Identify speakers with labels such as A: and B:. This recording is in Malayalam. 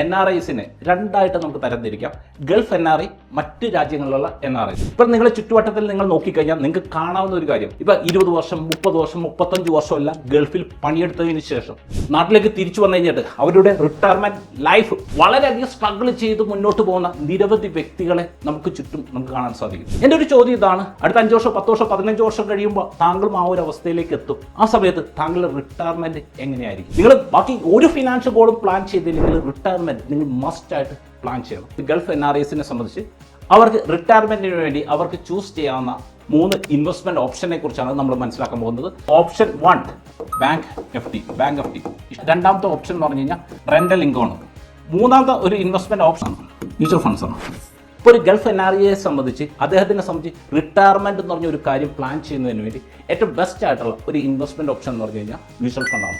A: എൻ ആർ ഐസിനെ രണ്ടായിട്ട് നമുക്ക് തരംതിരിക്കാം. ഗൾഫ് എൻ ആർ ഐ മറ്റ് രാജ്യങ്ങളിലുള്ള എൻ ആർ ഐ ഇപ്പം നിങ്ങളെ ചുറ്റുവട്ടത്തിൽ നിങ്ങൾ നോക്കിക്കഴിഞ്ഞാൽ നിങ്ങൾക്ക് കാണാവുന്ന ഒരു കാര്യം. ഇപ്പം ഇരുപത് വർഷം മുപ്പത് വർഷം മുപ്പത്തഞ്ച് വർഷമല്ല ഗൾഫിൽ പണിയെടുത്തതിന് ശേഷം നാട്ടിലേക്ക് തിരിച്ചു വന്നു കഴിഞ്ഞിട്ട് അവരുടെ റിട്ടയർമെന്റ് ലൈഫ് വളരെയധികം സ്ട്രഗിൾ ചെയ്ത് മുന്നോട്ട് പോകുന്ന നിരവധി വ്യക്തികളെ നമുക്ക് ചുറ്റും നമുക്ക് കാണാൻ സാധിക്കും. എന്റെ ഒരു ചോദ്യം ഇതാണ്. അടുത്ത അഞ്ച് വർഷം പത്ത് വർഷം പതിനഞ്ച് വർഷം കഴിയുമ്പോൾ താങ്കളും ആ ഒരു അവസ്ഥയിലേക്ക് എത്തും. ആ സമയത്ത് താങ്കളുടെ റിട്ടയർമെന്റ് എങ്ങനെയായിരിക്കും? നിങ്ങൾ ബാക്കി ഒരു ഫിനാൻഷ്യൽ ഗോളും പ്ലാൻ ചെയ്തില്ലെങ്കിൽ റിട്ടയർമെന്റ് നിങ്ങൾ മസ്റ്റ് ആയിട്ട് പ്ലാൻ ചെയ്യണം. ഗൾഫ് എൻ ആർ ഐസിനെ സംബന്ധിച്ച് അവർക്ക് റിട്ടയർമെന്റിന് വേണ്ടി അവർക്ക് ചൂസ് ചെയ്യാവുന്ന മൂന്ന് ഇൻവെസ്റ്റ്മെന്റ് ഓപ്ഷനെ കുറിച്ചാണ് നമ്മൾ മനസ്സിലാക്കാൻ പോകുന്നത്. Option one bank F D bank F D രണ്ടാമത്തെ ഓപ്ഷൻ എന്ന് പറഞ്ഞു കഴിഞ്ഞാൽ റെന്റൽ ഇൻകം മൂന്നാമത്തെ ഒരു ഇൻവെസ്റ്റ്മെന്റ് ഓപ്ഷൻ മ്യൂച്വൽ ഫണ്ട്സ് ആണ്. ഇപ്പോൾ ഒരു ഗൾഫ് എൻ ആർ ഐയെ സംബന്ധിച്ച് അദ്ദേഹത്തിനെ സംബന്ധിച്ച് റിട്ടയർമെന്റ് എന്ന് പറഞ്ഞ ഒരു കാര്യം പ്ലാൻ ചെയ്യുന്നതിന് വേണ്ടി ഏറ്റവും ബെസ്റ്റ് ആയിട്ടുള്ള ഒരു ഇൻവെസ്റ്റ്മെന്റ് ഓപ്ഷൻ എന്ന് പറഞ്ഞു കഴിഞ്ഞാൽ മ്യൂച്വൽ ഫണ്ടാണ്